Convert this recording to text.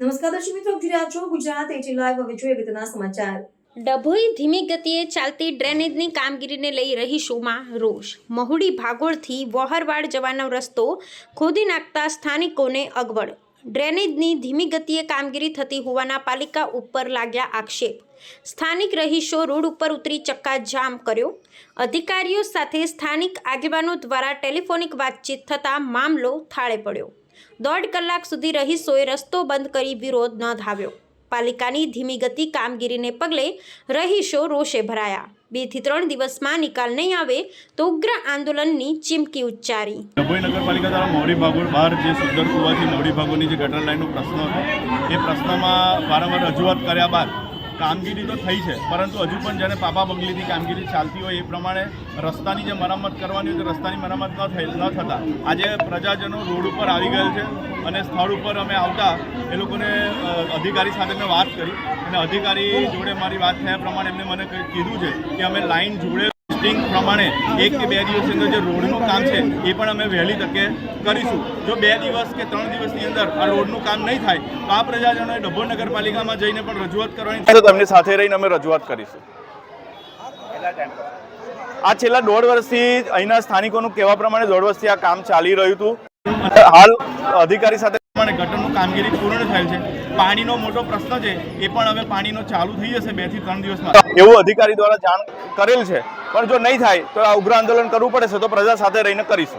નમસ્કાર દર્શક મિત્રો, આપ જોઈ છો ગુજરાત એચી લાઈવ હવે જોઈએ અગત્યના સમાચાર. ડભોઈ ધીમી ગતિએ ચાલતી ડ્રેનેજની કામગીરીને લઈ રહીશોમાં રોષ. મહુડી ભાગોળથી વોહરવાડ જવાનો રસ્તો ખોદી નાખતા સ્થાનિકોને અગવડ. ડ્રેનેજની ધીમી ગતિએ કામગીરી થતી હોવાના પાલિકા ઉપર લાગ્યા આક્ષેપ. સ્થાનિક રહીશો રોડ ઉપર ઉતરી ચક્કાજામ કર્યો. અધિકારીઓ સાથે સ્થાનિક આગેવાનો દ્વારા ટેલિફોનિક વાતચીત થતાં મામલો થાળે પડ્યો. દોઢ કલાક સુધી રહીશોએ રસ્તો બંધ કરી વિરોધ નોંધાવ્યો. પાલિકાની ધીમી ગતિ કામગીરીને પગલે રહીશો રોષે ભરાયા. બેથી ત્રણ દિવસમાં નિકાલ નહીં આવે તો ઉગ્ર આંદોલનની ચીમકી ઉચ્ચારી. ડભોઈ નગરપાલિકા દ્વારા મોડી ભાગોળ બહાર જે સુંદર કુવાથી મોડી ભાગોળની જે ગટર લાઈનનો પ્રશ્ન હતો, એ પ્રશ્નમાં વારંવાર રજૂઆત કર્યા બાદ કામગીરી તો થઈ છે, પરંતુ હજુ પણ જ્યારે પાપા બંગલીની કામગીરી ચાલતી હોય એ પ્રમાણે રસ્તાની જે મરામત કરવાની હોય તો રસ્તાની મરામત ન થઈ, ન થતાં. આજે પ્રજાજનો રોડ ઉપર આવી ગયેલ છે અને સ્થળ ઉપર અમે આવતા એ લોકોને અધિકારી સાથે મેં વાત કરી અને અધિકારી જોડે મારી વાત થયા પ્રમાણે એમને મને કીધું છે કે અમે લાઈન જોડે ટેસ્ટિંગ પ્રમાણે એક કે બે દિવસની અંદર જે રોડનું કામ છે એ પણ અમે વહેલી તકે કરીશું. જો બે દિવસ કે ત્રણ દિવસની અંદર આ રોડનું કામ નહીં થાય તો આ પ્રજાજનોએ ડભોર નગરપાલિકામાં જઈને પણ રજૂઆત કરવાની તમને તેમની સાથે રહીને અમે રજૂઆત કરીશું. આ છેલ્લા દોઢ વર્ષથી અહીંના સ્થાનિકોનું કહેવા પ્રમાણે દોઢ વર્ષથી આ કામ ચાલી રહ્યું હતું. હાલ અધિકારી સાથે પ્રમાણે ગટરનું કામગીરી પૂર્ણ થયેલ છે. પાણીનો મોટો પ્રશ્ન છે એ પણ હવે પાણીનો ચાલુ થઈ જશે બેથી ત્રણ દિવસમાં. એવું અધિકારી દ્વારા જાણ કરેલ છે. પણ જો નહીં થાય, તો આ ઉગ્ર આંદોલન કરવું પડે છે, તો પ્રજા સાથે રહીને કરીશું.